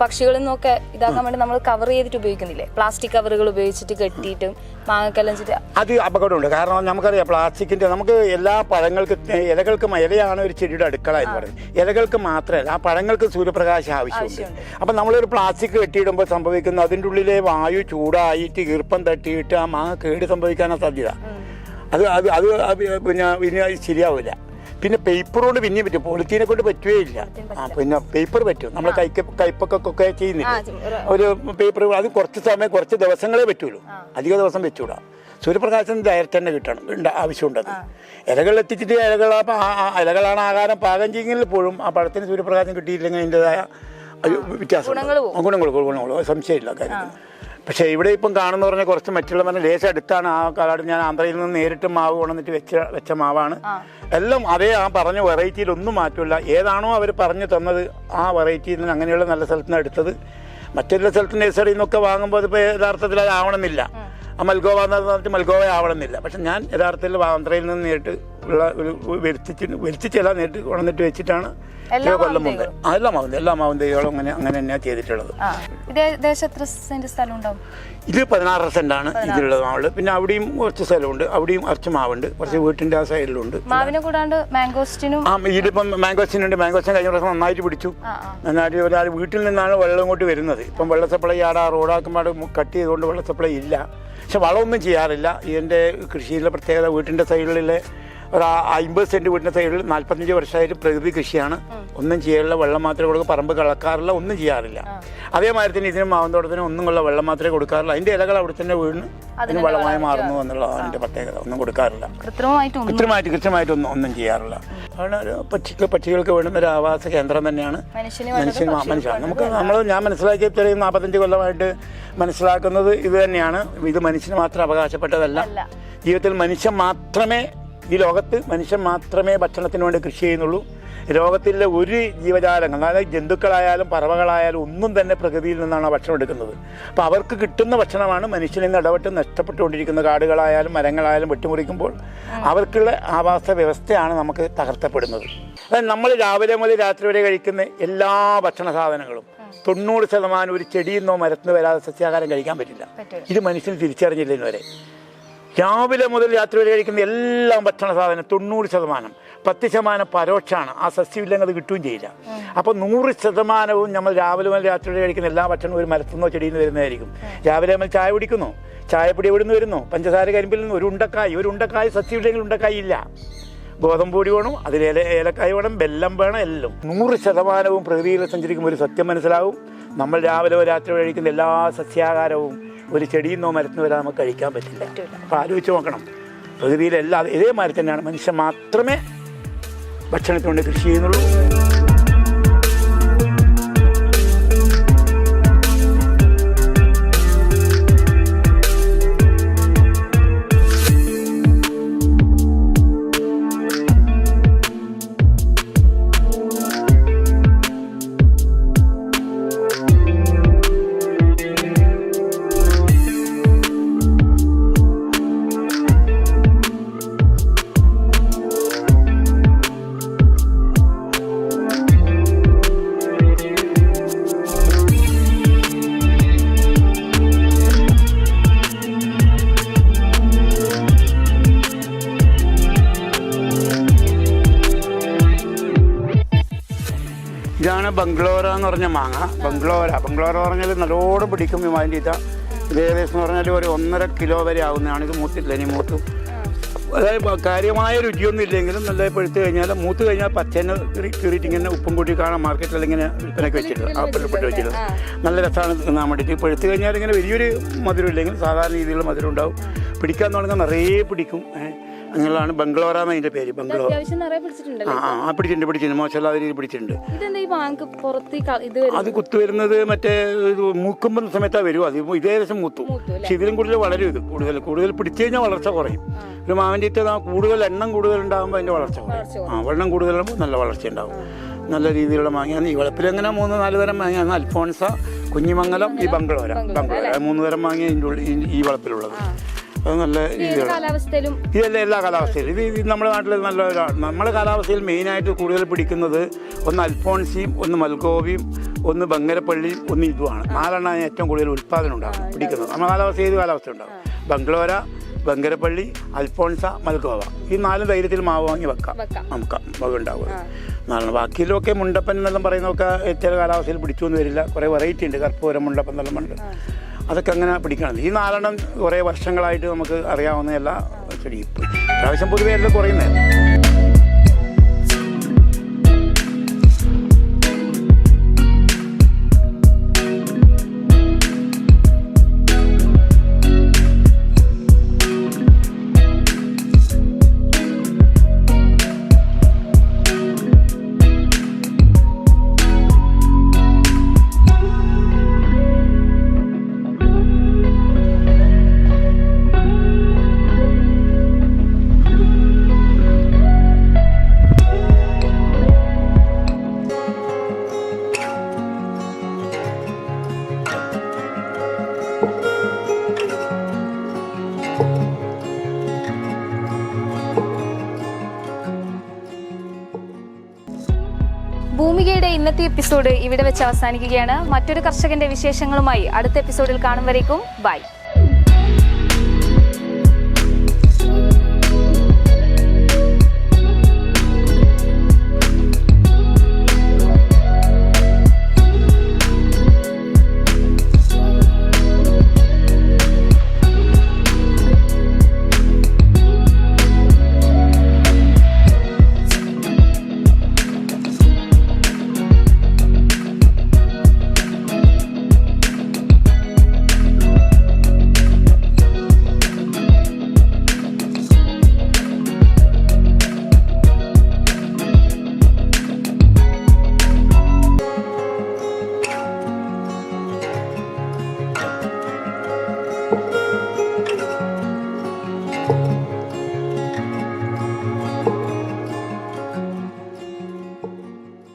പക്ഷികളിൽ നിന്നൊക്കെ ഇതാക്കാൻ വേണ്ടി നമ്മൾ കവർ ചെയ്തിട്ട് ഉപയോഗിക്കുന്നില്ലേ? പ്ലാസ്റ്റിക് കവറുകൾ ഉപയോഗിച്ചിട്ട് കെട്ടിയിട്ടും മാങ്ങക്കലഞ്ചിട്ട് അത് അപകടമുണ്ട്. കാരണം നമുക്കറിയാം പ്ലാസ്റ്റിക്കിന്റെ നമുക്ക് എല്ലാ പഴങ്ങൾക്ക് ഇലകൾക്ക് ഇലയാണ് ഒരു ചെടിയുടെ അടുക്കള എന്ന് പറയുന്നത്. ഇലകൾക്ക് മാത്രമല്ല ആ പഴങ്ങൾക്ക് സൂര്യപ്രകാശം ആവശ്യമുണ്ട്. അപ്പൊ നമ്മളൊരു പ്ലാസ്റ്റിക് കെട്ടിയിടുമ്പോൾ സംഭവിക്കുന്നത് അതിന്റെ ഉള്ളിലെ വായു ചൂടായിട്ട് ഈർപ്പം തട്ടിയിട്ട് ആ മാങ്ങ കേട് സംഭവിക്കാനാണ് സാധ്യത. അത് അത് അത് അത് പിന്നെ പിന്നെ ശരിയാവില്ല. പിന്നെ പേപ്പർ കൊണ്ട് പിന്നെയും പറ്റും. പോളിത്തീനെ കൊണ്ട് പറ്റുകയില്ല ആ പിന്നെ പേപ്പർ പറ്റും. നമ്മൾ കൈക്ക് കൈപ്പൊക്കെ ചെയ്യുന്നില്ല? ഒരു- പേപ്പർ അത് കുറച്ച് സമയം കുറച്ച് ദിവസങ്ങളേ പറ്റുള്ളൂ. അധിക ദിവസം വെച്ചുകൂടാ സൂര്യപ്രകാശം ഡയറക്റ്റ് തന്നെ കിട്ടണം ആവശ്യമുണ്ടത് ഇലകൾ എത്തിച്ചിട്ട് ഇലകൾ ഇലകളാണ് ആഹാരം പാകം ചെയ്യുന്നതിൽ പോലും ആ പഴത്തിന് സൂര്യപ്രകാശം കിട്ടിയില്ലെങ്കിൽ അതിന്റെതായ വ്യത്യാസം ഗുണങ്ങൾ ഗുണങ്ങൾ ഗുണങ്ങൾ സംശയമില്ല കാര്യത്തിൽ പക്ഷേ ഇവിടെ ഇപ്പം കാണുന്ന പറഞ്ഞാൽ കുറച്ച് മറ്റുള്ള പറഞ്ഞാൽ ലേശം അടുത്താണ് ആ കാലാട് ഞാൻ ആന്ധ്രയിൽ നിന്ന് നേരിട്ട് മാവ് കൊണ്ടുവന്നിട്ട് വെച്ച വെച്ച മാവാണ്. എല്ലാം അതേ ആ പറഞ്ഞ വെറൈറ്റിയിൽ ഒന്നും മാറ്റമില്ല ഏതാണോ അവർ പറഞ്ഞു തന്നത് ആ വെറൈറ്റിയിൽ നിന്ന് അങ്ങനെയുള്ള നല്ല സ്ഥലത്ത് നിന്ന് എടുത്തത്. മറ്റുള്ള സ്ഥലത്ത് നഴ്സറിയിൽ നിന്നൊക്കെ വാങ്ങുമ്പോൾ അതിപ്പോൾ യഥാർത്ഥത്തിൽ അത് ആവണമെന്നില്ല. ആ മൽഗോവ എന്ന് പറഞ്ഞിട്ട് മൽഗോവ ആവണമെന്നില്ല. പക്ഷെ ഞാൻ യഥാർത്ഥത്തിൽ ആന്ധ്രയിൽ നിന്ന് നേരിട്ട് ഉള്ള ഒരു വരുത്തിച്ച് വരുത്തിച്ചല്ല നേരിട്ട് കൊണ്ടുവന്നിട്ട് വെച്ചിട്ടാണ് എല്ലാ ഒരു കൊല്ലം മുമ്പ്. ആ, എല്ലാ മാവും എല്ലാ മാവും തൈകളും അങ്ങനെ അങ്ങനെ തന്നെയാണ് ചെയ്തിട്ടുള്ളത്. ഇത് ഏകദേശം എത്ര സെന്റ് സ്ഥലം ഉണ്ടാവും ഇത് പതിനാറ് സെന്റാണ് ഇതിലുള്ളത് മാവുള്ളത് പിന്നെ അവിടെയും കുറച്ച് സ്ഥലമുണ്ട്. അവിടെയും കുറച്ച് മാവുണ്ട്. കുറച്ച് വീട്ടിന്റെ ആ സൈഡിലുണ്ട്. മാവിനെ കൂടാണ്ട് മാംഗോസ്റ്റിനും ആ ഇതിപ്പം മാംഗോസിനുണ്ട് മാംഗോസിന് കഴിഞ്ഞ പ്രാവശ്യം നന്നായിട്ട് പിടിച്ചു. ആ ആ. നന്നായിട്ട് ഒരാൾ വീട്ടിൽ നിന്നാണ് വെള്ളം ഇങ്ങോട്ട് വരുന്നത്. ഇപ്പം വെള്ള സപ്ലൈ ആടാ റോഡാക്കുമ്പോൾ കട്ട് ചെയ്തുകൊണ്ട് വെള്ള സപ്ലൈ ഇല്ല. പക്ഷെ വളമൊന്നും ചെയ്യാറില്ല. ഇതിന്റെ കൃഷിയിലെ പ്രത്യേകത വീട്ടിന്റെ സൈഡിലെ ഒരു അമ്പത് സെന്റ് വീടിന്റെ സൈഡിൽ നാൽപ്പത്തഞ്ച് വർഷമായിട്ട് പ്രകൃതി കൃഷിയാണ്. ഒന്നും ചെയ്യാറില്ല വെള്ളം മാത്രമേ കൊടുക്കുക പറമ്പ് കളക്കാറില്ല ഒന്നും ചെയ്യാറില്ല. അതേമാതിരി തന്നെ ഇതിനും മാവന്തോട്ടത്തിനും ഒന്നും ഉള്ള വെള്ളം മാത്രമേ കൊടുക്കാറില്ല. അതിന്റെ ഇലകൾ അവിടെ തന്നെ വീണ് അതിന് വളമായി മാറുന്നു എന്നുള്ളതാണ് അതിന്റെ പ്രത്യേകത. ഒന്നും കൊടുക്കാറില്ല. കൃത്യമായിട്ട് കൃത്യമായിട്ട് ഒന്നും ഒന്നും ചെയ്യാറില്ല. അതാണ് ഒരു പക്ഷിക്ക് പക്ഷികൾക്ക് വേണ്ടുന്ന ഒരു ആവാസ കേന്ദ്രം തന്നെയാണ് മനുഷ്യന് മനുഷ്യൻ മനുഷ്യനാണ്. നമുക്ക് നമ്മൾ ഞാൻ മനസ്സിലാക്കിയ ഇത്രയും നാൽപ്പത്തഞ്ച് കൊല്ലമായിട്ട് മനസ്സിലാക്കുന്നത് ഇത് തന്നെയാണ്. ഇത് മനുഷ്യന് മാത്രം അവകാശപ്പെട്ടതല്ല. ജീവിതത്തിൽ മനുഷ്യൻ മാത്രമേ ഈ ലോകത്ത് മനുഷ്യൻ മാത്രമേ ഭക്ഷണത്തിന് വേണ്ടി കൃഷി ചെയ്യുന്നുള്ളൂ. ലോകത്തിലെ ഒരു ജീവജാലങ്ങൾ അതായത് ജന്തുക്കളായാലും പറവകളായാലും ഒന്നും തന്നെ പ്രകൃതിയിൽ നിന്നാണ് ആ ഭക്ഷണം എടുക്കുന്നത്. അപ്പോൾ അവർക്ക് കിട്ടുന്ന ഭക്ഷണമാണ് മനുഷ്യനിൽ നിന്ന് ഇടപെട്ട് നഷ്ടപ്പെട്ടുകൊണ്ടിരിക്കുന്ന കാടുകളായാലും മരങ്ങളായാലും വെട്ടിമുറിക്കുമ്പോൾ അവർക്കുള്ള ആവാസ വ്യവസ്ഥയാണ് നമുക്ക് തകർത്തപ്പെടുന്നത്. അതായത് നമ്മൾ രാവിലെ മുതൽ രാത്രി വരെ കഴിക്കുന്ന എല്ലാ ഭക്ഷണ സാധനങ്ങളും തൊണ്ണൂറ് ശതമാനം ഒരു ചെടിയിൽ നിന്നോ മരത്തുനിന്നോ വരാതെ സസ്യാഹാരം കഴിക്കാൻ പറ്റില്ല. ഇത് മനുഷ്യന് തിരിച്ചറിഞ്ഞില്ല ഇന്ന് വരെ. രാവിലെ മുതൽ രാത്രി വരെ കഴിക്കുന്ന എല്ലാ ഭക്ഷണ സാധനം തൊണ്ണൂറ് ശതമാനം പത്ത് ശതമാനം പരോക്ഷമാണ് ആ സസ്യമില്ലെങ്കിൽ അത് കിട്ടുകയും ചെയ്യില്ല. അപ്പോൾ നൂറ് ശതമാനവും നമ്മൾ രാവിലെ മുതൽ രാത്രി വരെ കഴിക്കുന്ന എല്ലാ ഭക്ഷണവും ഒരു മരത്തുനിന്നോ ചെടിയിൽ നിന്ന് വരുന്നതായിരിക്കും. രാവിലെ നമ്മൾ ചായ കുടിക്കുന്നു. ചായപ്പൊടി എവിടെ നിന്ന് വരുന്നു? പഞ്ചസാര കരിമ്പിൽ നിന്ന്. ഒരു ഉണ്ടക്കായി. ഒരു ഉണ്ടക്കായി സസ്യമില്ലെങ്കിൽ ഉണ്ടക്കായി ഇല്ല. ഗോതമ്പ് പൊടി വേണം അതിൽ ഏല ഏലക്കായ വേണം വെല്ലം വേണം എല്ലാം. നൂറ് ശതമാനവും പ്രകൃതിയിൽ സഞ്ചരിക്കുമ്പോൾ ഒരു സത്യം മനസ്സിലാവും. നമ്മൾ രാവിലെ രാത്രി കഴിക്കുന്ന എല്ലാ സസ്യാഹാരവും ഒരു ചെടിയിൽ നിന്നോ മരത്തിനോ വരാതെ നമുക്ക് കഴിക്കാൻ പറ്റില്ല. അപ്പോൾ ആലോചിച്ച് നോക്കണം. പ്രകൃതിയിലെല്ലാം ഇതേ മാതിരി തന്നെയാണ് മനുഷ്യൻ മാത്രമേ ഭക്ഷണത്തിനുണ്ട് കൃഷി ചെയ്യുന്നുള്ളൂ. ബംഗ്ലോര പറഞ്ഞാൽ നല്ലോണം പിടിക്കും ഈ അതിന്റെ ഇതാ ഏകദേശം എന്ന് പറഞ്ഞാൽ ഒരു ഒന്നര കിലോ വരെ ആവുന്നതാണ് ഇത് മൂത്തില്ല ഇനി മൂത്തു. അതായത് കാര്യമായ രുചിയൊന്നും ഇല്ലെങ്കിലും നല്ല പഴുത്ത് കഴിഞ്ഞാൽ മൂത്ത് കഴിഞ്ഞാൽ പച്ചേനെ കീറിയിട്ട് ഇങ്ങനെ ഉപ്പും കൂട്ടി കാണാൻ മാർക്കറ്റിൽ ഇങ്ങനെ വിൽപ്പനയ്ക്ക് വെച്ചിട്ട് ആ പെട്ട് വെച്ചിട്ടുണ്ട് നല്ല രസമാണ് തിന്നാൻ വേണ്ടിയിട്ട്. പഴുത്ത് കഴിഞ്ഞാൽ ഇങ്ങനെ വലിയൊരു മധുരം ഇല്ലെങ്കിൽ സാധാരണ രീതിയിലുള്ള മധുരം ഉണ്ടാവും. പിടിക്കാൻ തുടങ്ങാൻ നിറയെ പിടിക്കും. ഏഹ്. ബംഗ്ലോറാന്ന് അതിന്റെ പേര് ബംഗ്ലോ. ആ ആ പിടിച്ചിട്ടുണ്ട് പിടിച്ചിട്ടുണ്ട്. മോശമല്ലാത്ത രീതിയിൽ പിടിച്ചിട്ടുണ്ട്. അത് കുത്തു വരുന്നത് മറ്റേ മൂക്കുമ്പോൾ സമയത്താ വരും. അത് ഇതേ ദിവസം മൂത്തു. പക്ഷെ ഇതിലും കൂടുതൽ വളരും ഇത് കൂടുതൽ. കൂടുതൽ പിടിച്ചു കഴിഞ്ഞാൽ വളർച്ച കുറയും. ഒരു മാവിന്റെ ആ കൂടുതൽ എണ്ണം കൂടുതൽ ഉണ്ടാകുമ്പോൾ അതിന്റെ വളർച്ച കുറയും. ആ വെള്ളം കൂടുതലാകുമ്പോൾ നല്ല വളർച്ച ഉണ്ടാവും. നല്ല രീതിയിലുള്ള മാങ്ങയാണ് ഈ വളപ്പിൽ എങ്ങനെ മൂന്ന് നാല് തരം മാങ്ങയാണ് അൽഫോൺസ കുഞ്ഞിമംഗലം ഈ ബംഗ്ലോര ബംഗ്ലോര മൂന്ന് തരം മാങ്ങ ഇതിന്റെ ഉള്ളിൽ ഈ- ഈ വളപ്പിലുള്ളത്. അത് നല്ല രീതിയിലും ഇതല്ല എല്ലാ കാലാവസ്ഥയിലും. ഇത് നമ്മുടെ നാട്ടിൽ നല്ല നമ്മുടെ കാലാവസ്ഥയിൽ മെയിനായിട്ട് കൂടുതൽ പിടിക്കുന്നത് ഒന്ന് അൽഫോൺസിയും ഒന്ന് മൽഗോവിയും ഒന്ന് ബംഗരപ്പള്ളിയും ഒന്ന് ഇതുമാണ് നാലെണ്ണമാണ് ഏറ്റവും കൂടുതൽ ഉൽപ്പാദനം ഉണ്ടാകും പിടിക്കുന്നത്. നമ്മുടെ കാലാവസ്ഥ ഏത് കാലാവസ്ഥ ഉണ്ടാകും ബംഗ്ലോര ബംഗരപ്പള്ളി അൽഫോൺസ മൽഗോവ. ഈ നാല് ധൈര്യത്തിൽ മാവ് വാങ്ങി വെക്കാം. നമുക്ക് മകം ഉണ്ടാവുക നാളെ ബാക്കിയിലൊക്കെ മുണ്ടപ്പൻ എന്നെല്ലാം പറയുന്നതൊക്കെ ചില കാലാവസ്ഥയിൽ പിടിച്ചു വരില്ല. കുറേ വെറൈറ്റി ഉണ്ട്. കർപ്പൂരം മുണ്ടപ്പൻ എന്നെല്ലാം ഉണ്ട്. അതൊക്കെ അങ്ങനെ പിടിക്കണം ഈ നാലെണ്ണം കുറേ വർഷങ്ങളായിട്ട് നമുക്ക് അറിയാവുന്ന എല്ലാ ചെടി ഇപ്പം പ്രാവശ്യം പൊതുവേ എല്ലാം കുറയുന്നത് എപ്പിസോഡ് ഇവിടെ വെച്ച് അവസാനിക്കുകയാണ്. മറ്റൊരു കർഷകന്റെ വിശേഷങ്ങളുമായി അടുത്ത എപ്പിസോഡിൽ കാണും വരേക്കും. ബൈ.